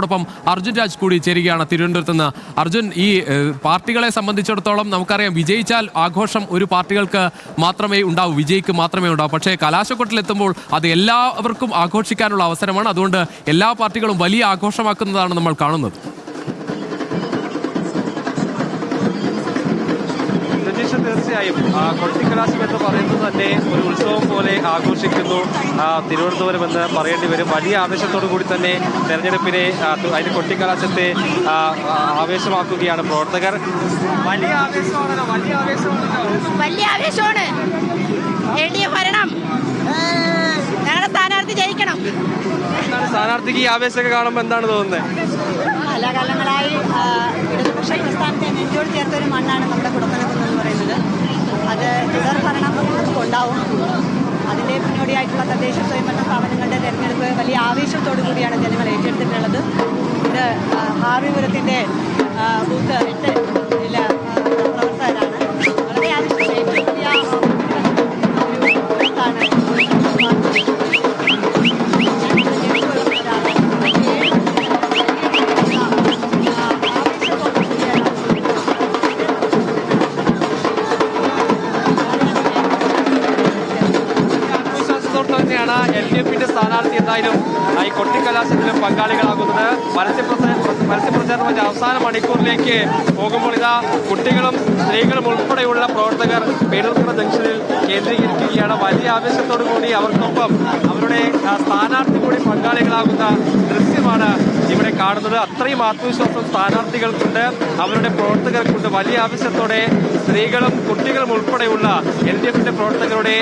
ോടൊപ്പം അർജുൻ രാജ് കൂടി ചേരുകയാണ് തിരുവനന്തപുരത്ത് നിന്ന്. അർജുൻ ഈ പാർട്ടികളെ സംബന്ധിച്ചിടത്തോളം നമുക്കറിയാം വിജയിച്ചാൽ ആഘോഷം ഒരു പാർട്ടികൾക്ക് മാത്രമേ ഉണ്ടാവൂ വിജയിക്ക് മാത്രമേ ഉണ്ടാവൂ. പക്ഷേ കലാശക്കൊട്ടിലെത്തുമ്പോൾ അത് എല്ലാവർക്കും ആഘോഷിക്കാനുള്ള അവസരമാണ്. അതുകൊണ്ട് എല്ലാ പാർട്ടികളും വലിയ ആഘോഷമാക്കുന്നതാണ് നമ്മൾ കാണുന്നത്. തീർച്ചയായും കൊച്ചി കൊട്ടിക്കലാശം എന്ന് പറയുന്നത് തന്നെ ഒരു ഉത്സവം പോലെ ആഘോഷിക്കുന്നു. തിരുവനന്തപുരം എന്ന് പറയേണ്ടി വരും. വലിയ ആവേശത്തോടു കൂടി തന്നെ തെരഞ്ഞെടുപ്പിനെ അതിന്റെ കൊട്ടി അതിന് കൊട്ടിക്കലാശത്തെ ആ, ആ, ആവേശമാക്കുകയാണ് പ്രവർത്തകർ. വലിയ ആവേശമാണ് വലിയ ആവേശമാണ് വലിയ ആവേശമാണ്. എൽ ഡി എഫ് ഭരണം. ഞങ്ങളുടെ സ്ഥാനാർത്ഥി ജയിക്കണം. എന്താണ് സ്ഥാനാർത്ഥിക്ക് ഈ ആവേശമൊക്കെ കാണുമ്പോൾ എന്താണ് തോന്നുന്നത് കാലകാലങ്ങളായി ആ, ഇടതുപക്ഷ പ്രസ്ഥാനത്തെ നെഞ്ചോട് ചേർത്ത ഒരു മണ്ണാണ് നമ്മുടെ കുടപ്പനക്കുന്ന് എന്ന് പറയുന്നത്. അത് തുടർ ഭരണം നമുക്കുണ്ടാവും അതിന്റെ മുന്നോടിയായിട്ടുള്ള തദ്ദേശ സ്വയംഭരണ സ്ഥാപനങ്ങളുടെ തെരഞ്ഞെടുപ്പ് വലിയ ആവേശത്തോടു കൂടിയാണ് ജനങ്ങൾ ഏറ്റെടുത്തിട്ടുള്ളത്. ഇത് ഹാവിപുരത്തിന്റെ ബൂത്ത് എട്ട് ജില്ല മണിക്കൂറിലേക്ക് പോകുമ്പോൾ ഇതാ കുട്ടികളും സ്ത്രീകളും ഉൾപ്പെടെയുള്ള പ്രവർത്തകർ പേരൂർക്കുട ജംഗ്ഷനിൽ കേന്ദ്രീകരിക്കുകയാണ്. വലിയ ആവേശത്തോടു കൂടി അവർക്കൊപ്പം അവരുടെ സ്ഥാനാർത്ഥി കൂടി പങ്കാളികളാകുന്ന ദൃശ്യമാണ് ഇവിടെ കാണുന്നത് അത്രയും ആത്മവിശ്വാസം സ്ഥാനാർത്ഥികൾക്കുണ്ട് അവരുടെ പ്രവർത്തകർക്കുണ്ട്. വലിയ ആവശ്യത്തോടെ സ്ത്രീകളും കുട്ടികളും ഉൾപ്പെടെയുള്ള എൽ ഡി എഫിന്റെ പ്രവർത്തകരുടെ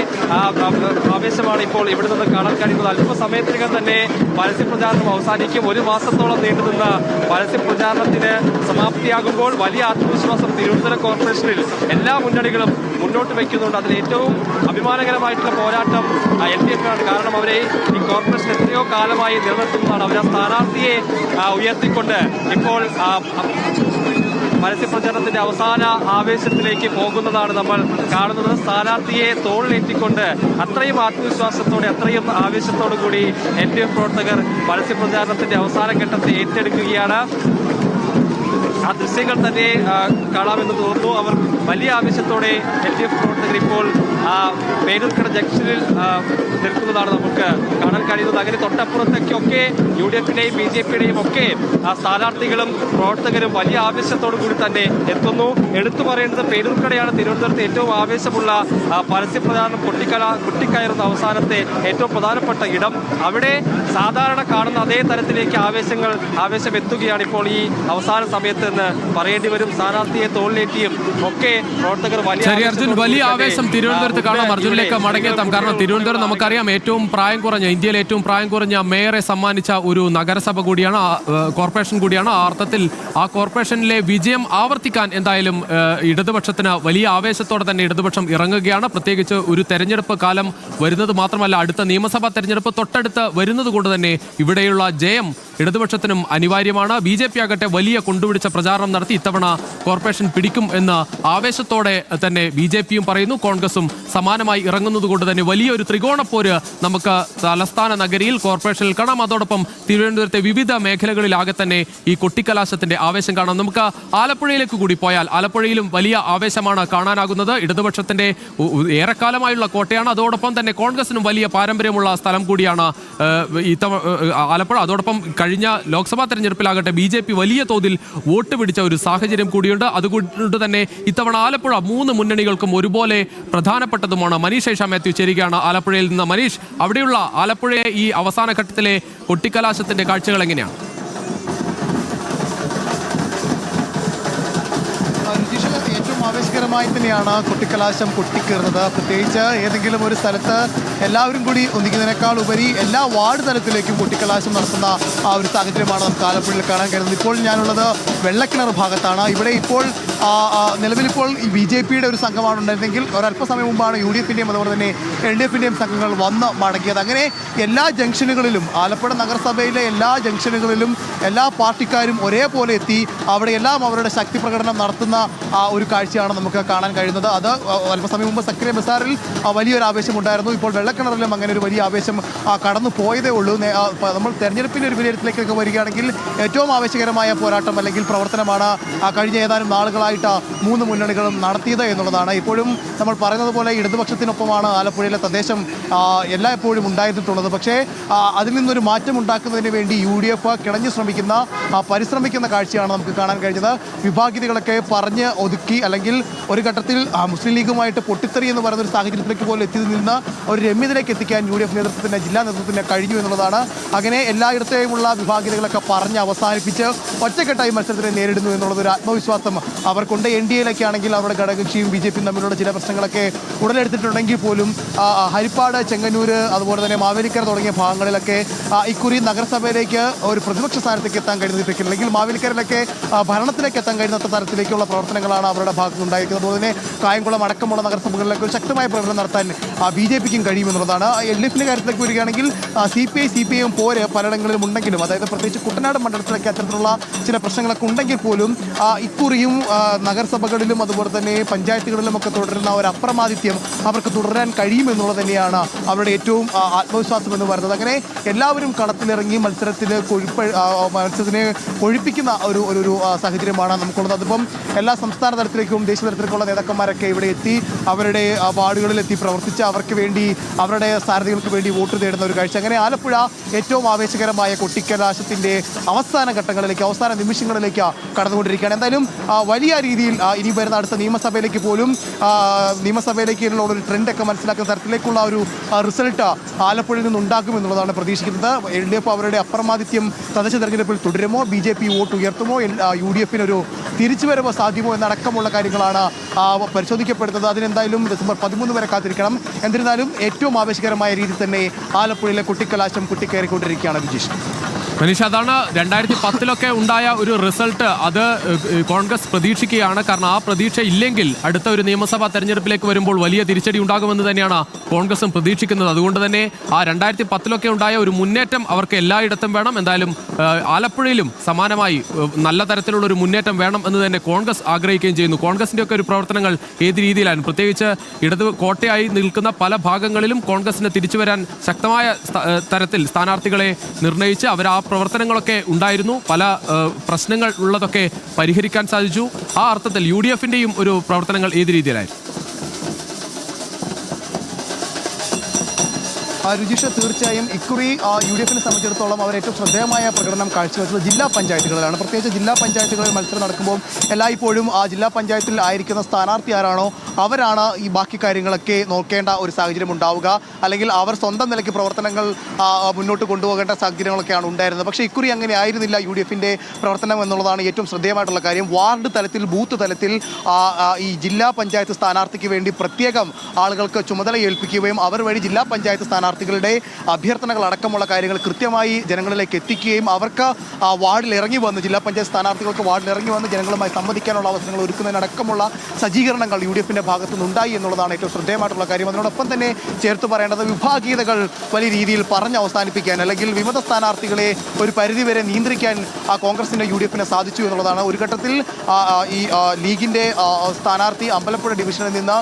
ആവേശമാണ് ഇപ്പോൾ ഇവിടെ നിന്ന് കാണാൻ കഴിയുന്നത്. അല്പസമയത്തിനകം തന്നെ പരസ്യപ്രചാരണം അവസാനിക്കും. ഒരു മാസത്തോളം നീണ്ടുനിന്ന പരസ്യപ്രചാരണത്തിന് സമാപ്തിയാകുമ്പോൾ വലിയ ആത്മവിശ്വാസം തിരുവനന്തപുരം കോർപ്പറേഷനിൽ എല്ലാ മുന്നണികളും മുന്നോട്ട് വയ്ക്കുന്നുണ്ട് അതിൽ ഏറ്റവും അഭിമാനകരമായിട്ടുള്ള പോരാട്ടം എൽ ഡി എഫിനാണ്. കാരണം അവരെ ഈ കോർപ്പറേഷൻ എത്രയോ കാലമായി നിലനിർത്തുന്നതാണ്. അവർ ആ സ്ഥാനാർത്ഥിയെ ഉയർത്തിക്കൊണ്ട് ഇപ്പോൾ മത്സ്യപ്രചരണത്തിന്റെ അവസാന ആവേശത്തിലേക്ക് പോകുന്നതാണ് നമ്മൾ കാണുന്നത്. സ്ഥാനാർത്ഥിയെ തോളിലേറ്റിക്കൊണ്ട് അത്രയും ആത്മവിശ്വാസത്തോടെ അത്രയും ആവേശത്തോടു കൂടി എൽ ഡി എഫ് പ്രവർത്തകർ പരസ്യപ്രചാരണത്തിന്റെ അവസാന ഘട്ടത്തെ ഏറ്റെടുക്കുകയാണ്. ആ ദൃശ്യങ്ങൾ തന്നെ കാണാമെന്ന് തോന്നുന്നു. അവർ വലിയ ആവേശത്തോടെ എൽ ഡി എഫ് പ്രവർത്തകർ ഇപ്പോൾ ആ, പേരൂർക്കട ജംഗ്ഷനിൽ നിൽക്കുന്നതാണ് നമുക്ക് കാണാൻ കഴിയുന്നത്. അങ്ങനെ തൊട്ടപ്പുറത്തേക്കൊക്കെ യു ഡി എഫിന്റെയും ബി ജെ പിയുടെയും ഒക്കെ ആ സ്ഥാനാർത്ഥികളും പ്രവർത്തകരും വലിയ ആവേശത്തോടു കൂടി തന്നെ എത്തുന്നു. എടുത്തു പറയേണ്ടത് പേരൂർക്കടയാണ് തിരുവനന്തപുരത്ത് ഏറ്റവും ആവേശമുള്ള പരസ്യപ്രചാരണം കൊട്ടിക്കല കൊട്ടിക്കയറുന്ന അവസാനത്തെ ഏറ്റവും പ്രധാനപ്പെട്ട ഇടം. അവിടെ സാധാരണ കാണുന്ന അതേ തരത്തിലേക്ക് ആവേശങ്ങൾ ആവേശം എത്തുകയാണ് ഇപ്പോൾ ഈ അവസാന സമയത്ത് എന്ന് പറയേണ്ടി വരും. സ്ഥാനാർത്ഥിയെ തോളിലേറ്റിയും ഒക്കെ പ്രവർത്തകർ വലിയ അർജുൻ വലിയ ആവേശം തിരുവനന്തപുരത്ത് കാണാം. അർജുനിലേക്ക് മടങ്ങിയെത്താം. കാരണം തിരുവനന്തപുരം നമുക്കറിയാം ഏറ്റവും പ്രായം കുറഞ്ഞ ഇന്ത്യയിലെ ഏറ്റവും പ്രായം കുറഞ്ഞ മേയറെ സമ്മാനിച്ച ഒരു നഗരസഭ കൂടിയാണ് കോർപ്പറേഷൻ കൂടിയാണ്. ആ അർത്ഥത്തിൽ ആ കോർപ്പറേഷനിലെ വിജയം ആവർത്തിക്കാൻ എന്തായാലും ഇടതുപക്ഷത്തിന് വലിയ ആവേശത്തോടെ തന്നെ ഇടതുപക്ഷം ഇറങ്ങുകയാണ്. പ്രത്യേകിച്ച് ഒരു തെരഞ്ഞെടുപ്പ് കാലം വരുന്നത് മാത്രമല്ല അടുത്ത നിയമസഭാ തെരഞ്ഞെടുപ്പ് തൊട്ടടുത്ത് വരുന്നത് കൊണ്ട് തന്നെ ഇവിടെയുള്ള ജയം ഇടതുപക്ഷത്തിനും അനിവാര്യമാണ്. ബി ജെ പി ആകട്ടെ വലിയ കൊണ്ടുപിടിച്ച പ്രചാരണം നടത്തി ഇത്തവണ കോർപ്പറേഷൻ പിടിക്കും എന്ന ആവേശത്തോടെ തന്നെ ബി ജെ പിയും പറയുന്നു. കോൺഗ്രസും സമാനമായി ഇറങ്ങുന്നതുകൊണ്ട് തന്നെ വലിയൊരു ത്രികോണ പോര് നമുക്ക് തലസ്ഥാന നഗരിയിൽ കോർപ്പറേഷനിൽ കാണാം. അതോടൊപ്പം തിരുവനന്തപുരത്തെ വിവിധ മേഖലകളിലാകെ തന്നെ ഈ കൊട്ടിക്കലാശത്തിന്റെ ആവേശം കാണാം. നമുക്ക് ആലപ്പുഴയിലേക്ക് കൂടി പോയാൽ ആലപ്പുഴയിലും വലിയ ആവേശമാണ് കാണാനാകുന്നത്. ഇടതുപക്ഷത്തിന്റെ ഏറെക്കാലമായുള്ള കോട്ടയാണ്. അതോടൊപ്പം തന്നെ കോൺഗ്രസിനും വലിയ പാരമ്പര്യമുള്ള സ്ഥലം കൂടിയാണ് ഇത്തവ- ഏഹ്, ആലപ്പുഴ. അതോടൊപ്പം കഴിഞ്ഞ ലോക്സഭാ തെരഞ്ഞെടുപ്പിലാകട്ടെ ബി ജെ പി വലിയ തോതിൽ വോട്ട് പിടിച്ച ഒരു സാഹചര്യം കൂടിയുണ്ട്. അതുകൊണ്ട് തന്നെ ഇത്തവണ ആലപ്പുഴ മൂന്ന് മുന്നണികൾക്കും ഒരുപോലെ പ്രധാനപ്പെട്ടതുമാണ്. മനീഷ് ഐഷ മാത്യു ചേരുകയാണ് ആലപ്പുഴയിൽ നിന്ന്. മനീഷ് അവിടെയുള്ള ആലപ്പുഴയെ ഈ അവസാന ഘട്ടത്തിലെ കൊട്ടിക്കലാശത്തിന്റെ കാഴ്ചകൾ എങ്ങനെയാണ്? ഏറ്റവും തന്നെയാണ് കുട്ടിക്കലാശം പൊട്ടിക്കീറുന്നത് പ്രത്യേകിച്ച് ഏതെങ്കിലും ഒരു സ്ഥലത്ത് എല്ലാവരും കൂടി ഒന്നിക്കുന്നതിനേക്കാൾ ഉപരി എല്ലാ വാർഡ് തലത്തിലേക്കും കുട്ടിക്കലാശം നടത്തുന്ന ആ ഒരു സാഹചര്യമാണ് നമുക്ക് ആലപ്പുഴയിൽ കാണാൻ കഴിയുന്നത്. ഇപ്പോൾ ഞാനുള്ളത് വെള്ളക്കിണർ ഭാഗത്താണ്. ഇവിടെ ഇപ്പോൾ നിലവിലിപ്പോൾ ബി ജെ പിയുടെ ഒരു സംഘമാണ് ഉണ്ടായിരുന്നെങ്കിൽ ഒരല്പസമയം മുമ്പാണ് യു ഡി എഫിന്റെയും അതുപോലെ തന്നെ എൽ ഡി എഫിന്റെയും സംഘങ്ങൾ വന്ന് മടങ്ങിയത്. അങ്ങനെ എല്ലാ ജംഗ്ഷനുകളിലും ആലപ്പുഴ നഗരസഭയിലെ എല്ലാ ജംഗ്ഷനുകളിലും എല്ലാ പാർട്ടിക്കാരും ഒരേപോലെ എത്തി അവിടെ എല്ലാം അവരുടെ ശക്തി പ്രകടനം നടത്തുന്ന ഒരു കാഴ്ചയാണ് നമുക്ക് കാണാൻ കഴിയുന്നത്. അത് അല്പസമയം മുമ്പ് സക്രിയ ബസാറിൽ വലിയൊരു ആവേശമുണ്ടായിരുന്നു. ഇപ്പോൾ വെള്ളക്കിണറിലും അങ്ങനെ ഒരു വലിയ ആവേശം കടന്നു പോയതേ ഉള്ളൂ. നമ്മൾ തെരഞ്ഞെടുപ്പിന്റെ ഒരു വിലയിരുത്തലേക്കൊക്കെ വരികയാണെങ്കിൽ ഏറ്റവും ആവേശകരമായ പോരാട്ടം അല്ലെങ്കിൽ പ്രവർത്തനമാണ് കഴിഞ്ഞ ഏതാനും നാളുകളായിട്ട് മൂന്ന് മുന്നണികളും നടത്തിയത് എന്നുള്ളതാണ്. ഇപ്പോഴും നമ്മൾ പറയുന്നത് പോലെ ഇടതുപക്ഷത്തിനൊപ്പമാണ് ആലപ്പുഴയിലെ എല്ലാ എല്ലായ്പ്പോഴും ഉണ്ടായിട്ടുള്ളത്. പക്ഷേ അതിൽ നിന്നൊരു മാറ്റം ഉണ്ടാക്കുന്നതിന് വേണ്ടി യു ഡി എഫ് കിണഞ്ഞു ശ്രമിക്കുന്ന പരിശ്രമിക്കുന്ന കാഴ്ചയാണ് നമുക്ക് കാണാൻ കഴിഞ്ഞത്. വിഭാഗിതകളൊക്കെ പറഞ്ഞ് ഒതുക്കി അല്ലെങ്കിൽ ഒരു ഘട്ടത്തിൽ മുസ്ലിം ലീഗുമായിട്ട് പൊട്ടിത്തെറി എന്ന് പറയുന്ന ഒരു സാഹചര്യത്തിലേക്ക് പോലും എത്തി നിന്ന് ഒരു രമ്യതയിലേക്ക് എത്തിക്കാൻ യു ഡി എഫ് നേതൃത്വത്തിന് ജില്ലാ നേതൃത്വത്തിന് കഴിഞ്ഞു എന്നുള്ളതാണ്. അങ്ങനെ എല്ലായിടത്തെയുമുള്ള വിഭാഗിതകളൊക്കെ പറഞ്ഞ് അവസാനിപ്പിച്ച് ഒറ്റക്കെട്ടായി മത്സരത്തിനെ നേരിടുന്നു എന്നുള്ളത് ഒരു ആത്മവിശ്വാസം അവർക്കുണ്ട്. എൻ ഡി എയിലൊക്കെയാണെങ്കിൽ അവരുടെ ഘടകകക്ഷിയും ബി ജെ പിയും തമ്മിലുള്ള ചില പ്രശ്നങ്ങളൊക്കെ ഉടലെടുത്തിട്ടുണ്ടെങ്കിൽ പോലും ഹരിപ്പാട് ചെങ്ങന്നൂർ അതുപോലെ തന്നെ മാവേലിക്കര തുടങ്ങിയ ഭാഗങ്ങളിലൊക്കെ ഇക്കുറി നഗരസഭയിലേക്ക് ഒരു പ്രതിപക്ഷ സ്ഥാനത്തേക്ക് എത്താൻ കഴിഞ്ഞിട്ടില്ല അല്ലെങ്കിൽ മാവേലിക്കരയിലൊക്കെ ഭരണത്തിലേക്ക് എത്താൻ കഴിയുന്നത്ര തരത്തിലേക്കുള്ള പ്രവർത്തനങ്ങളാണ് അവരുടെ ഭാഗത്ത് ഉണ്ടായിരിക്കുന്നത് അതുപോലെ തന്നെ കായംകുളം അടക്കമുള്ള നഗരസഭകളിലേക്ക് ഒരു ശക്തമായ പ്രകടനം നടത്താൻ ബി ജെ പിക്കും കഴിയുമെന്നുള്ളതാണ്. എൽ ഡി എഫിന്റെ കാര്യത്തിലേക്ക് വരികയാണെങ്കിൽ C P I C P ഐയും പോര് പലയിടങ്ങളിലും ഉണ്ടെങ്കിലും അതായത് പ്രത്യേകിച്ച് കുട്ടനാട് മണ്ഡലത്തിലൊക്കെ അത്തരത്തിലുള്ള ചില പ്രശ്നങ്ങളൊക്കെ ഉണ്ടെങ്കിൽ പോലും ഇക്കുറിയും നഗരസഭകളിലും അതുപോലെ തന്നെ പഞ്ചായത്തുകളിലും ഒക്കെ തുടരുന്ന ഒരു അപ്രമാദിത്യം അവർക്ക് തുടരാൻ കഴിയുമെന്നുള്ളത് തന്നെയാണ് അവരുടെ ഏറ്റവും ആത്മവിശ്വാസം എന്ന് പറയുന്നത്. അങ്ങനെ എല്ലാവരും കളത്തിലിറങ്ങി മത്സരത്തിൽ കൊഴുപ്പ മത്സരത്തിനെ കൊഴിപ്പിക്കുന്ന ഒരു ഒരു സാഹചര്യമാണ് നമുക്കുള്ളത്. അതിപ്പം എല്ലാ സംസ്ഥാന തലത്തിലേക്കും ദേശീയ തലത്തിലേക്കുള്ള നേതാക്കന്മാരൊക്കെ ഇവിടെ എത്തി അവരുടെ വാർഡുകളിലെത്തി പ്രവർത്തിച്ച് അവർക്ക് വേണ്ടി അവരുടെ സ്ഥാനാർത്ഥികൾക്ക് വേണ്ടി വോട്ട് തേടുന്ന ഒരു കാഴ്ച. അങ്ങനെ ആലപ്പുഴ ഏറ്റവും ആവേശകരമായ കൊട്ടിക്കലാശത്തിന്റെ അവസാന ഘട്ടങ്ങളിലേക്ക് അവസാന നിമിഷങ്ങളിലേക്ക് കടന്നുകൊണ്ടിരിക്കുകയാണ്. എന്തായാലും വലിയ രീതിയിൽ ഇനി വരുന്ന അടുത്ത നിയമസഭയിലേക്ക് പോലും നിയമസഭയിലേക്ക് നിയമസഭയിലേക്കുള്ള ഒരു ട്രെൻഡൊക്കെ മനസ്സിലാക്കുന്ന തരത്തിലേക്കുള്ള ഒരു റിസൾട്ട് ആലപ്പുഴയിൽ നിന്ന് ഉണ്ടാക്കുമെന്നുള്ളതാണ് പ്രതീക്ഷിക്കുന്നത്. എൽ ഡി എഫ് അവരുടെ അപ്രമാദിത്യം തദ്ദേശ തെരഞ്ഞെടുപ്പിൽ തുടരുമോ? ബി ജെ പി വോട്ട് ഉയർത്തുമോ? യു ഡി എഫിനൊരു തിരിച്ചുവരവ് സാധ്യമോ എന്നടക്കമുള്ള കാര്യങ്ങളാണ് പരിശോധിക്കപ്പെടുന്നത്. അതിനെന്തായാലും ഡിസംബർ പതിമൂന്ന് വരെ കാത്തിരിക്കണം. എന്നിരുന്നാലും ഏറ്റവും ആവേശകരമായ രീതിയിൽ തന്നെ ആലപ്പുഴയിലെ കുട്ടിക്കലാശം കുട്ടിക്കയറിക്കൊണ്ടിരിക്കുകയാണ് വിജീഷ്. മനീഷ് അതാണ് രണ്ടായിരത്തി പത്തിലൊക്കെ ഉണ്ടായ ഒരു റിസൾട്ട്. അത് കോൺഗ്രസ് പ്രതീക്ഷിക്കുകയാണ്. കാരണം ആ പ്രതീക്ഷ ഇല്ലെങ്കിൽ അടുത്ത ഒരു നിയമസഭാ തെരഞ്ഞെടുപ്പിലേക്ക് വരുമ്പോൾ വലിയ തിരിച്ചടി ഉണ്ടാകുമെന്ന് തന്നെയാണ് കോൺഗ്രസും പ്രതീക്ഷിക്കുന്നത്. അതുകൊണ്ട് തന്നെ ആ രണ്ടായിരത്തി പത്തിലൊക്കെ ഉണ്ടായ ഒരു മുന്നേറ്റം അവർക്ക് എല്ലായിടത്തും വേണം. എന്തായാലും ആലപ്പുഴയിലും സമാനമായി നല്ല തരത്തിലുള്ള ഒരു മുന്നേറ്റം വേണം എന്ന് തന്നെ കോൺഗ്രസ് ആഗ്രഹിക്കുകയും ചെയ്യുന്നു. കോൺഗ്രസിന്റെ ഒക്കെ ഒരു പ്രവർത്തനങ്ങൾ ഏത് രീതിയിലാണ്? പ്രത്യേകിച്ച് ഇടത് കോട്ടയായി നിൽക്കുന്ന പല ഭാഗങ്ങളിലും കോൺഗ്രസിന് തിരിച്ചു വരാൻ ശക്തമായ തരത്തിൽ സ്ഥാനാർത്ഥികളെ നിർണയിച്ച് അവർ ആ പ്രവർത്തനങ്ങളൊക്കെ ഉണ്ടായിരുന്നു. പല പ്രശ്നങ്ങൾ ഉള്ളതൊക്കെ പരിഹരിക്കാൻ സാധിച്ചു. ആ അർത്ഥത്തിൽ യു ഡി ഒരു പ്രവർത്തനങ്ങൾ ഏത് രീതിയിലായിരുന്നു? രുചിഷ തീർച്ചയായും ഇക്കുറി യു ഡി എഫിനെ സംബന്ധിച്ചിടത്തോളം അവർ ഏറ്റവും ശ്രദ്ധേയമായ പ്രകടനം കാഴ്ചവെച്ചത് ജില്ലാ പഞ്ചായത്തുകളിലാണ്. പ്രത്യേകിച്ച് ജില്ലാ പഞ്ചായത്തുകളിൽ മത്സരം നടക്കുമ്പോൾ എല്ലായ്പ്പോഴും ആ ജില്ലാ പഞ്ചായത്തിൽ ആയിരിക്കുന്ന സ്ഥാനാർത്ഥി ആരാണോ അവരാണ് ഈ ബാക്കി കാര്യങ്ങളൊക്കെ നോക്കേണ്ട ഒരു സാഹചര്യം ഉണ്ടാവുക. അല്ലെങ്കിൽ അവർ സ്വന്തം നിലയ്ക്ക് പ്രവർത്തനങ്ങൾ മുന്നോട്ട് കൊണ്ടുപോകേണ്ട സാഹചര്യങ്ങളൊക്കെയാണ് ഉണ്ടായിരുന്നത്. പക്ഷേ ഇക്കുറി അങ്ങനെ ആയിരുന്നില്ല യു ഡി എഫിന്റെ പ്രവർത്തനം എന്നുള്ളതാണ് ഏറ്റവും ശ്രദ്ധേയമായിട്ടുള്ള കാര്യം. വാർഡ് തലത്തിൽ ബൂത്ത് തലത്തിൽ ഈ ജില്ലാ പഞ്ചായത്ത് സ്ഥാനാർത്ഥിക്ക് വേണ്ടി പ്രത്യേകം ആളുകൾക്ക് ചുമതല ഏൽപ്പിക്കുകയും അവർ വഴി ജില്ലാ പഞ്ചായത്ത് സ്ഥാനാർത്ഥികളുടെ അഭ്യർത്ഥനകൾ അടക്കമുള്ള കാര്യങ്ങൾ കൃത്യമായി ജനങ്ങളിലേക്ക് എത്തിക്കുകയും അവർക്ക് വാർഡിൽ ഇറങ്ങി വന്ന് ജില്ലാ പഞ്ചായത്ത് സ്ഥാനാർത്ഥികൾക്ക് വാർഡിൽ ഇറങ്ങി വന്ന് ജനങ്ങളുമായി സംവദിക്കാനുള്ള അവസരങ്ങൾ ഒരുക്കുന്നതിനടക്കമുള്ള സജ്ജീകരണങ്ങൾ യു ഡി എഫിന്റെ ഭാഗത്തു നിന്നുണ്ടായി എന്നുള്ളതാണ് ഏറ്റവും ശ്രദ്ധേയമായിട്ടുള്ള കാര്യം. അതിനോടൊപ്പം തന്നെ ചേർത്ത് പറയേണ്ടത് വിഭാഗീയതകൾ വലിയ രീതിയിൽ പറഞ്ഞ് അവസാനിപ്പിക്കാൻ അല്ലെങ്കിൽ വിമത സ്ഥാനാർത്ഥികളെ ഒരു പരിധിവരെ നിയന്ത്രിക്കാൻ ആ കോൺഗ്രസിന് യു ഡി എഫിന് സാധിച്ചു എന്നുള്ളതാണ്. ഒരു ഘട്ടത്തിൽ ഈ ലീഗിന്റെ സ്ഥാനാർത്ഥി അമ്പലപ്പുഴ ഡിവിഷനിൽ നിന്ന്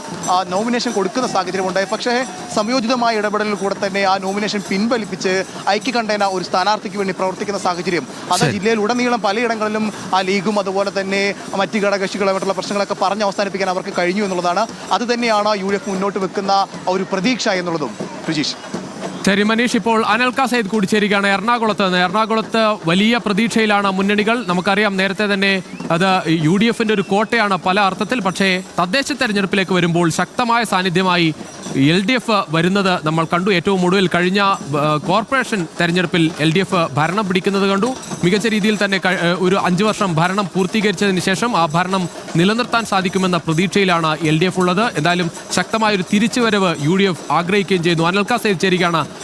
നോമിനേഷൻ കൊടുക്കുന്ന സാഹചര്യമുണ്ടായി. പക്ഷേ സംയോജിതമായ ഇടപെടലിൽ കൂടെ തന്നെ ആ നോമിനേഷൻ പിൻവലിപ്പിച്ച് ഐക്യകണ്ഠേന ഒരു സ്ഥാനാർത്ഥിക്ക് വേണ്ടി പ്രവർത്തിക്കുന്ന സാഹചര്യം. അത് ജില്ലയിൽ ഉടനീളം പലയിടങ്ങളിലും ആ ലീഗും അതുപോലെ തന്നെ മറ്റ് ഘടകകക്ഷികളുമായിട്ടുള്ള പ്രശ്നങ്ങളൊക്കെ പറഞ്ഞ് അവസാനിപ്പിക്കാൻ അവർക്ക് കഴിഞ്ഞു എന്നുള്ളതാണ്. അത് തന്നെയാണ് യു ഡി എഫ് മുന്നോട്ട് വെക്കുന്ന ഒരു പ്രതീക്ഷ എന്നുള്ളതും. രുചീഷ് ശരി മനീഷ് ഇപ്പോൾ അനൽക സയ്യിദ് കൂടി ചേരുകയാണ് എറണാകുളത്ത് നിന്ന്. എറണാകുളത്ത് വലിയ പ്രതീക്ഷയിലാണ് മുന്നണികൾ. നമുക്കറിയാം നേരത്തെ തന്നെ അത് യു ഡി എഫിന്റെ ഒരു കോട്ടയാണ് പല അർത്ഥത്തിൽ. പക്ഷേ തദ്ദേശ തെരഞ്ഞെടുപ്പിലേക്ക് വരുമ്പോൾ ശക്തമായ സാന്നിധ്യമായി എൽ ഡി എഫ് വരുന്നത് നമ്മൾ കണ്ടു. ഏറ്റവും ഒടുവിൽ കഴിഞ്ഞ കോർപ്പറേഷൻ തെരഞ്ഞെടുപ്പിൽ എൽ ഡി എഫ് ഭരണം പിടിക്കുന്നത് കണ്ടു. മികച്ച രീതിയിൽ തന്നെ ഒരു അഞ്ചു വർഷം ഭരണം പൂർത്തീകരിച്ചതിന് ശേഷം ആ ഭരണം നിലനിർത്താൻ സാധിക്കുമെന്ന പ്രതീക്ഷയിലാണ് എൽ ഡി എഫ് ഉള്ളത്. എന്തായാലും ശക്തമായ ഒരു തിരിച്ചുവരവ് യു ഡി എഫ് ആഗ്രഹിക്കുകയും ചെയ്യുന്നു. അനൽക സേവ്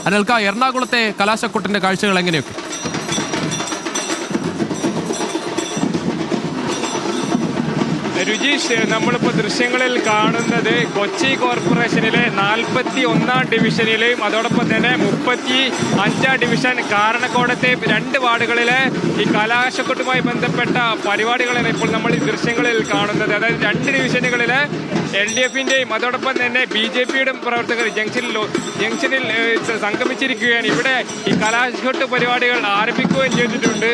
അനൽക എറണാകുളത്തെ കലാശക്കൊട്ടിന്റെ കാഴ്ചകൾ എങ്ങനെയൊക്കെ? രുചീഷ് നമ്മളിപ്പോൾ ദൃശ്യങ്ങളിൽ കാണുന്നത് കൊച്ചി കോർപ്പറേഷനിലെ നാൽപ്പത്തി ഒന്നാം ഡിവിഷനിലെയും അതോടൊപ്പം തന്നെ മുപ്പത്തി അഞ്ചാം ഡിവിഷൻ കാരണക്കോടത്തെ രണ്ട് വാർഡുകളിലെ ഈ കലാശക്കൊട്ടുമായി ബന്ധപ്പെട്ട പരിപാടികളാണ് ഇപ്പോൾ നമ്മൾ ഈ ദൃശ്യങ്ങളിൽ കാണുന്നത്. അതായത് രണ്ട് ഡിവിഷനുകളിലെ എൽ ഡി എഫിന്റെയും അതോടൊപ്പം തന്നെ ബി ജെ പിയുടെയും പ്രവർത്തകർ ജംഗ്ഷനിൽ ജംഗ്ഷനിൽ സംഗമിച്ചിരിക്കുകയാണ്. ഇവിടെ ഈ കലാശോട്ട് പരിപാടികൾ ആരംഭിക്കുകയും ചെയ്തിട്ടുണ്ട്.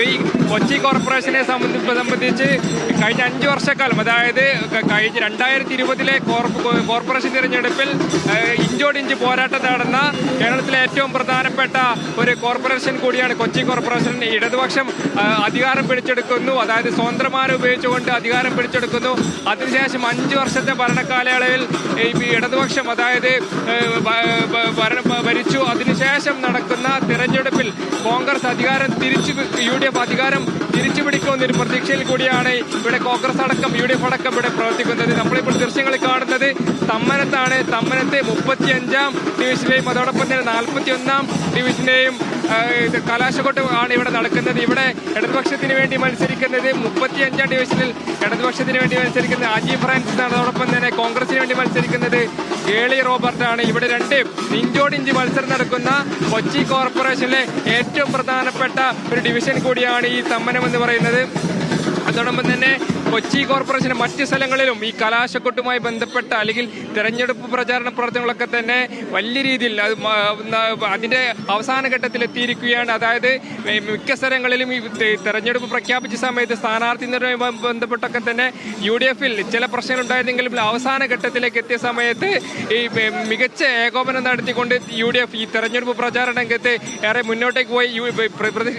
ഈ കൊച്ചി കോർപ്പറേഷനെ സംബന്ധി സംബന്ധിച്ച് കഴിഞ്ഞ അഞ്ച് വർഷക്കാലം അതായത് കഴിഞ്ഞ രണ്ടായിരത്തി ഇരുപതിലെ കോർപ്പറേഷൻ തിരഞ്ഞെടുപ്പിൽ ഇഞ്ചോടിഞ്ച് പോരാട്ടം നടന്ന കേരളത്തിലെ ഏറ്റവും പ്രധാനപ്പെട്ട ഒരു കോർപ്പറേഷൻ കൂടിയാണ് കൊച്ചി കോർപ്പറേഷൻ. ഇടതുപക്ഷം അധികാരം പിടിച്ചെടുക്കുന്നു. അതായത് സ്വതന്ത്രമാരെ ഉപയോഗിച്ചുകൊണ്ട് അധികാരം പിടിച്ചെടുക്കുന്നു. അതിനുശേഷം അഞ്ച് വർഷത്തെ ഭരണകാലയളവിൽ ഈ ഇടതുപക്ഷം അതായത് ഭരിച്ചു. അതിനുശേഷം നടക്കുന്ന തിരഞ്ഞെടുപ്പിൽ കോൺഗ്രസ് അധികാരം തിരിച്ചു യു ഡി എഫ് അധികാരം തിരിച്ചു പിടിക്കുന്ന ഒരു പ്രതീക്ഷയിൽ കൂടിയാണ് ഇവിടെ കോൺഗ്രസ് അടക്കം യു ഡി എഫ് അടക്കം ഇവിടെ പ്രവർത്തിക്കുന്നത്. നമ്മളിപ്പോൾ ദൃശ്യങ്ങളിൽ കാണുന്നത് തമ്മനത്താണ്. തമ്മനത്തെ മുപ്പത്തി അഞ്ചാം ഡിവിഷനിലെയും അതോടൊപ്പം തന്നെ നാൽപ്പത്തി ഒന്നാം ഡിവിഷനിലെയും കലാശക്കൊട്ട് ആണ് ഇവിടെ നടക്കുന്നത്. ഇവിടെ ഇടതുപക്ഷത്തിന് വേണ്ടി മത്സരിക്കുന്നത് മുപ്പത്തി അഞ്ചാം ഡിവിഷനിൽ ഇടതുപക്ഷത്തിന് വേണ്ടി മത്സരിക്കുന്നത് അജി ഫ്രാൻസിസ് ആണ് അതോടൊപ്പം തന്നെ കോൺഗ്രസിന് വേണ്ടി മത്സരിക്കുന്നത് കേളി റോബർട്ടാണ് ഇവിടെ രണ്ട് ഇഞ്ചോടിഞ്ച് മത്സരം നടക്കുന്ന കൊച്ചി കോർപ്പറേഷനിലെ ഏറ്റവും പ്രധാനപ്പെട്ട ഒരു ഡിവിഷൻ കൂടിയാണ് ഈ തമ്മനം എന്ന് പറയുന്നത്. അതോടൊപ്പം തന്നെ കൊച്ചി കോർപ്പറേഷന് മറ്റ് സ്ഥലങ്ങളിലും ഈ കലാശക്കൊട്ടുമായി ബന്ധപ്പെട്ട അല്ലെങ്കിൽ തെരഞ്ഞെടുപ്പ് പ്രചാരണ പ്രവർത്തനങ്ങളൊക്കെ തന്നെ വലിയ രീതിയിൽ അത് അവസാന ഘട്ടത്തിൽ എത്തിയിരിക്കുകയാണ്. അതായത് മിക്ക സ്ഥലങ്ങളിലും ഈ തെരഞ്ഞെടുപ്പ് പ്രഖ്യാപിച്ച സമയത്ത് സ്ഥാനാർത്ഥി നിർണയവുമായി ബന്ധപ്പെട്ടൊക്കെ തന്നെ യു ഡി എഫിൽ ചില പ്രശ്നങ്ങൾ ഉണ്ടായിരുന്നെങ്കിലും അവസാന ഘട്ടത്തിലേക്ക് എത്തിയ സമയത്ത് ഈ മികച്ച ഏകോപനം നടത്തിക്കൊണ്ട് യു ഡി എഫ് ഈ തെരഞ്ഞെടുപ്പ് പ്രചാരണ രംഗത്ത് ഏറെ മുന്നോട്ടേക്ക് പോയി.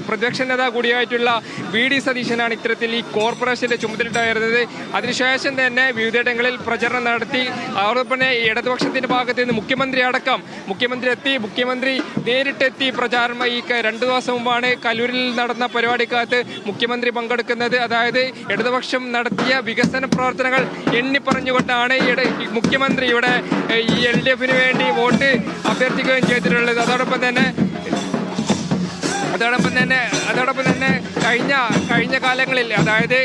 പ്രതിപക്ഷ നേതാവ് കൂടിയായിട്ടുള്ള വി ഡി സതീശനാണ് ഇത്തരത്തിൽ ഈ കോർപ്പറേഷന്റെ ചുമതലയുണ്ടായിരുന്നത് അതിനുശേഷം തന്നെ വിവിധയിടങ്ങളിൽ പ്രചരണം നടത്തി. അതോടൊപ്പം തന്നെ ഇടതുപക്ഷത്തിന്റെ ഭാഗത്ത് നിന്ന് മുഖ്യമന്ത്രി അടക്കം മുഖ്യമന്ത്രി എത്തി മുഖ്യമന്ത്രി നേരിട്ടെത്തി പ്രചാരണം. ഈ രണ്ടു ദിവസം മുമ്പാണ് കലൂരിൽ നടന്ന പരിപാടിക്കകത്ത് മുഖ്യമന്ത്രി പങ്കെടുക്കുന്നത്. അതായത് ഇടതുപക്ഷം നടത്തിയ വികസന പ്രവർത്തനങ്ങൾ എണ്ണി പറഞ്ഞുകൊണ്ടാണ് മുഖ്യമന്ത്രി ഇവിടെ ഈ എൽ ഡി എഫിന് വേണ്ടി വോട്ട് അഭ്യർത്ഥിക്കുകയും ചെയ്തിട്ടുള്ളത്. അതോടൊപ്പം തന്നെ അതോടൊപ്പം തന്നെ അതോടൊപ്പം തന്നെ കഴിഞ്ഞ കഴിഞ്ഞ കാലങ്ങളിൽ അതായത്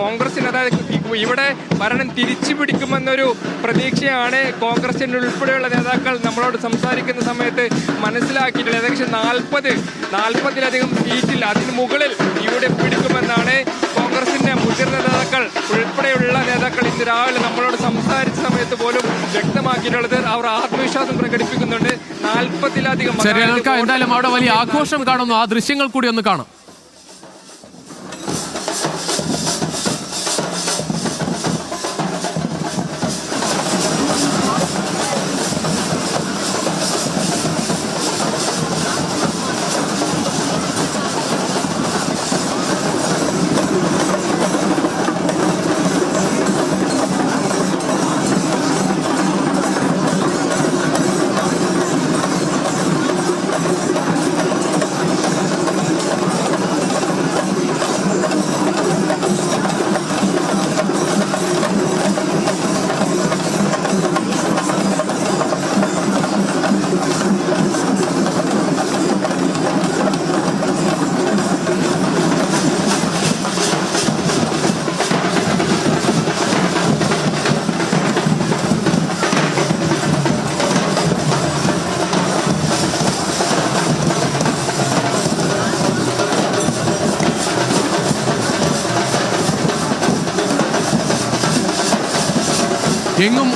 കോൺഗ്രസിന് അതായത് ഇവിടെ ഭരണം തിരിച്ചു പിടിക്കുമെന്നൊരു പ്രതീക്ഷയാണ് കോൺഗ്രസിന്റെ ഉൾപ്പെടെയുള്ള നേതാക്കൾ നമ്മളോട് സംസാരിക്കുന്ന സമയത്ത് മനസ്സിലാക്കിയിട്ടുള്ളത്. ഏകദേശം നാൽപ്പത് നാൽപ്പതിലധികം സീറ്റിൽ അതിന് മുകളിൽ ഇവിടെ പിടിക്കുമെന്നാണ് കോൺഗ്രസിന്റെ മുതിർന്ന നേതാക്കൾ ഉൾപ്പെടെയുള്ള നേതാക്കൾ ഇന്ന് രാവിലെ നമ്മളോട് സംസാരിച്ച സമയത്ത് പോലും വ്യക്തമാക്കിയിട്ടുള്ളത് അവർ ആത്മവിശ്വാസം പ്രകടിപ്പിക്കുന്നുണ്ട്. നാൽപ്പതിലധികം എന്തായാലും അവിടെ വലിയ ആഘോഷം കാണുന്നു. ആ ദൃശ്യങ്ങൾ കൂടി ഒന്ന് കാണാം.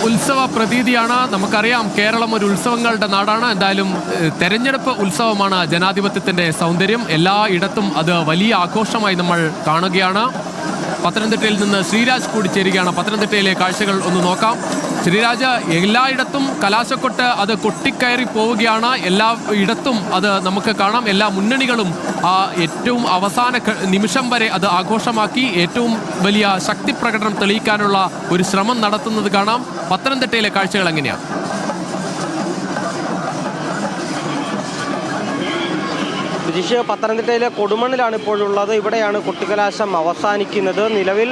ഉത്സവ പ്രതീതിയാണ്. നമുക്കറിയാം കേരളം ഒരു ഉത്സവങ്ങളുടെ നാടാണ്. എന്തായാലും തെരഞ്ഞെടുപ്പ് ഉത്സവമാണ് ജനാധിപത്യത്തിന്റെ സൗന്ദര്യം. എല്ലാ ഇടത്തും അത് വലിയ ആഘോഷമായി നമ്മൾ കാണുകയാണ്. പത്തനംതിട്ടയിൽ നിന്ന് ശ്രീരാജ് കൂടി ചേരുകയാണ് പത്തനംതിട്ടയിലെ കാഴ്ചകൾ ഒന്ന് നോക്കാം. ശ്രീരാജ് എല്ലായിടത്തും കലാശക്കൊട്ട് അത് കൊട്ടിക്കയറി പോവുകയാണ്. എല്ലാ ഇടത്തും അത് നമുക്ക് കാണാം. എല്ലാ മുന്നണികളും ഏറ്റവും അവസാന നിമിഷം വരെ അത് ആഘോഷമാക്കി ഏറ്റവും വലിയ ശക്തി പ്രകടനം തെളിയിക്കാനുള്ള ഒരു ശ്രമം നടത്തുന്നത് കാണാം. പത്തനംതിട്ടയിലെ കാഴ്ചകൾ എങ്ങനെയാണ്? രജിഷ് പത്തനംതിട്ടയിലെ കൊടുമണ്ണിലാണ് ഇപ്പോഴുള്ളത്. ഇവിടെയാണ് കൊട്ടിക്കലാശം അവസാനിക്കുന്നത്. നിലവിൽ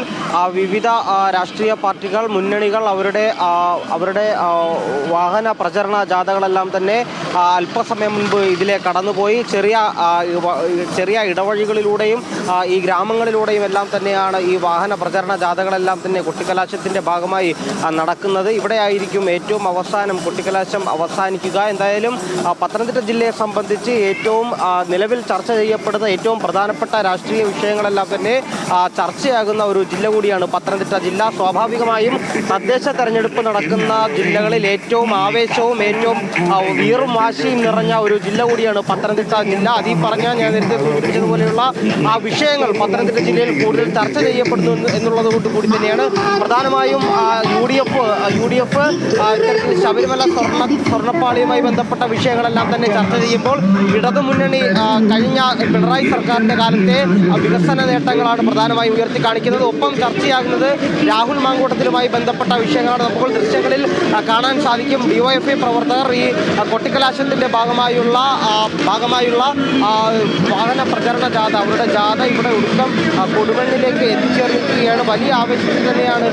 വിവിധ രാഷ്ട്രീയ പാർട്ടികൾ മുന്നണികൾ അവരുടെ അവരുടെ വാഹന പ്രചരണ ജാഥകളെല്ലാം തന്നെ അല്പസമയം മുൻപ് ഇതിലെ കടന്നുപോയി. ചെറിയ ചെറിയ ഇടവഴികളിലൂടെയും ഈ ഗ്രാമങ്ങളിലൂടെയും എല്ലാം തന്നെയാണ് ഈ വാഹന പ്രചരണ ജാഥകളെല്ലാം തന്നെ കൊട്ടിക്കലാശത്തിന്റെ ഭാഗമായി നടക്കുന്നത്. ഇവിടെ ആയിരിക്കും ഏറ്റവും അവസാനം കൊട്ടിക്കലാശം അവസാനിക്കുക. എന്തായാലും പത്തനംതിട്ട ജില്ലയെ സംബന്ധിച്ച് ഏറ്റവും ആ, നിലവിൽ ചർച്ച ചെയ്യപ്പെടുന്ന ഏറ്റവും പ്രധാനപ്പെട്ട രാഷ്ട്രീയ വിഷയങ്ങളെല്ലാം തന്നെ ചർച്ചയാകുന്ന ഒരു ജില്ല കൂടിയാണ് പത്തനംതിട്ട ജില്ല. സ്വാഭാവികമായും തദ്ദേശ തെരഞ്ഞെടുപ്പ് നടക്കുന്ന ജില്ലകളിൽ ഏറ്റവും ആവേശവും ഏറ്റവും വീറും വാശിയും നിറഞ്ഞ ഒരു ജില്ല കൂടിയാണ് പത്തനംതിട്ട ജില്ല. അതീ പറഞ്ഞ ഞാൻ നേരത്തെ സൂചിപ്പിച്ചതുപോലെയുള്ള ആ വിഷയങ്ങൾ പത്തനംതിട്ട ജില്ലയിൽ കൂടുതൽ ചർച്ച ചെയ്യപ്പെടുന്നു എന്ന് എന്നുള്ളത് കൊണ്ട് കൂടി തന്നെയാണ്. പ്രധാനമായും U D F U D F Sabarimala സ്വർണ സ്വർണപ്പാളിയുമായി ബന്ധപ്പെട്ട വിഷയങ്ങളെല്ലാം തന്നെ ചർച്ച ചെയ്യുമ്പോൾ ഇടതുമുന്നണി കഴിഞ്ഞ പിണറായി സർക്കാരിന്റെ കാലത്തെ വികസന നേട്ടങ്ങളാണ് പ്രധാനമായും ഉയർത്തി കാണിക്കുന്നത്. ഒപ്പം ചർച്ചയാകുന്നത് രാഹുൽ മാങ്കൂട്ടത്തിലുമായി ബന്ധപ്പെട്ട വിഷയങ്ങളാണ്. നമുക്ക് ദൃശ്യങ്ങളിൽ കാണാൻ സാധിക്കും ഡിവൈഎഫ്ഐ പ്രവർത്തകർ ഈ കൊട്ടിക്കലാശത്തിന്റെ ഭാഗമായുള്ള ഭാഗമായുള്ള വാഹന പ്രചരണ ജാഥ അവരുടെ ജാഥ ഇവിടെ ഒടുക്കം കൊടുമണ്ണിലേക്ക് എത്തിച്ചേർന്നിരിക്കുകയാണ്. വലിയ ആവേശത്തിൽ തന്നെയാണ്.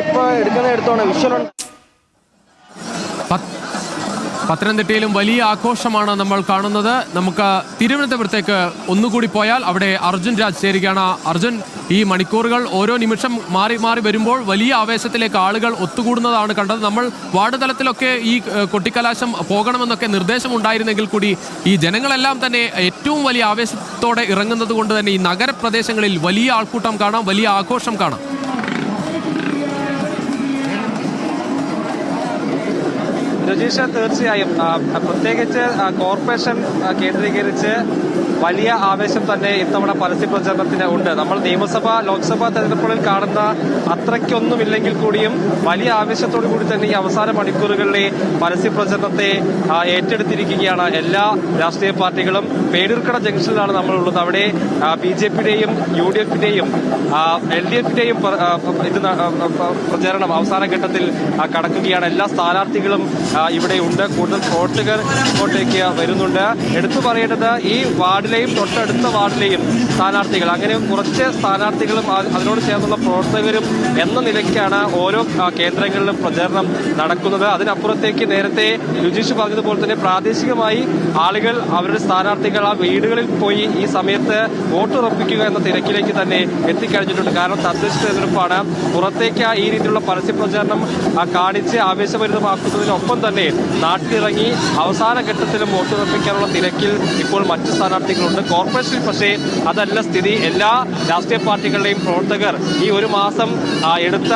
ചേട്ടാ ഇപ്പൊ എടുക്കുന്ന എടുത്തോണം. പത്തനംതിട്ടയിലും വലിയ ആഘോഷമാണ് നമ്മൾ കാണുന്നത്. നമുക്ക് തിരുവനന്തപുരത്തേക്ക് ഒന്നുകൂടി പോയാൽ അവിടെ അർജുൻ രാജ് ചേരുകയാണ്. അർജുൻ ഈ മണിക്കൂറുകൾ ഓരോ നിമിഷം മാറി മാറി വരുമ്പോൾ വലിയ ആവേശത്തിലേക്ക് ആളുകൾ ഒത്തുകൂടുന്നതാണ് കണ്ടത്. നമ്മൾ വാർഡ് തലത്തിലൊക്കെ ഈ കൊട്ടിക്കലാശം പോകണമെന്നൊക്കെ നിർദ്ദേശം ഉണ്ടായിരുന്നെങ്കിൽ കൂടി ഈ ജനങ്ങളെല്ലാം തന്നെ ഏറ്റവും വലിയ ആവേശത്തോടെ ഇറങ്ങുന്നത് കൊണ്ട് തന്നെ ഈ നഗരപ്രദേശങ്ങളിൽ വലിയ ആൾക്കൂട്ടം കാണാം വലിയ ആഘോഷം കാണാം. രജീഷ തീർച്ചയായും. പ്രത്യേകിച്ച് കോർപ്പറേഷൻ കേന്ദ്രീകരിച്ച് വലിയ ആവേശം തന്നെ ഇത്തവണ പരസ്യ പ്രചരണത്തിന് ഉണ്ട്. നമ്മൾ നിയമസഭ ലോക്സഭാ തെരഞ്ഞെടുപ്പുകളിൽ കാണുന്ന അത്രയ്ക്കൊന്നുമില്ലെങ്കിൽ കൂടിയും വലിയ ആവേശത്തോടു കൂടി തന്നെ ഈ അവസാന മണിക്കൂറുകളിലെ പരസ്യ പ്രചരണത്തെ ഏറ്റെടുത്തിരിക്കുകയാണ് എല്ലാ രാഷ്ട്രീയ പാർട്ടികളും. പേരൂർക്കട ജംഗ്ഷനിലാണ് നമ്മളുള്ളത്. അവിടെ ബി ജെ പിയുടെയും യു ഡി എഫിന്റെയും എൽ ഡി എഫിന്റെയും ഇത് പ്രചരണം അവസാന ഘട്ടത്തിൽ കടക്കുകയാണ്. എല്ലാ സ്ഥാനാർത്ഥികളും ഇവിടെ ഉണ്ട്. കൂടുതൽ വോട്ടുകൾ ഇങ്ങോട്ടേക്ക് വരുന്നുണ്ട്. എടുത്തു പറയേണ്ടത് ഈ വാർഡിലെയും തൊട്ടടുത്ത വാർഡിലെയും സ്ഥാനാർത്ഥികൾ. അങ്ങനെ കുറച്ച് സ്ഥാനാർത്ഥികളും അതിനോട് ചേർന്നുള്ള പ്രവർത്തകരും എന്ന നിലയ്ക്കാണ് ഓരോ കേന്ദ്രങ്ങളിലും പ്രചരണം നടക്കുന്നത്. അതിനപ്പുറത്തേക്ക് നേരത്തെ രുചിഷ് പറഞ്ഞതുപോലെ തന്നെ പ്രാദേശികമായി ആളുകൾ അവരുടെ സ്ഥാനാർത്ഥികൾ ആ വീടുകളിൽ പോയി ഈ സമയത്ത് വോട്ടുറപ്പിക്കുക എന്ന തിരക്കിലേക്ക് തന്നെ എത്തിക്കഴിഞ്ഞിട്ടുണ്ട്. കാരണം തദ്ദേശ തെരഞ്ഞെടുപ്പാണ്. പുറത്തേക്ക് ഈ രീതിയിലുള്ള പരസ്യ പ്രചാരണം കാണിച്ച് ആവേശഭരിതമാക്കുന്നതിനൊപ്പം തന്നെ നാട്ടിലിറങ്ങി അവസാന ഘട്ടത്തിലും വോട്ടുറപ്പിക്കാനുള്ള തിരക്കിൽ ഇപ്പോൾ മറ്റ് സ്ഥാനാർത്ഥികളുണ്ട് കോർപ്പറേഷനിൽ പക്ഷേ അതല്ല സ്ഥിതി. എല്ലാ രാഷ്ട്രീയ പാർട്ടികളുടെയും പ്രവർത്തകർ ഈ ഒരു മാസം എടുത്ത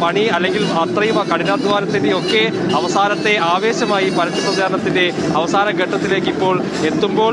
പണി അല്ലെങ്കിൽ അത്രയും ആ കഠിനാധ്വാനത്തിന്റെ ഒക്കെ അവസാനത്തെ ആവേശമായി പരസ്യ പ്രചാരണത്തിന്റെ അവസാന ഘട്ടത്തിലേക്ക് ഇപ്പോൾ എത്തുമ്പോൾ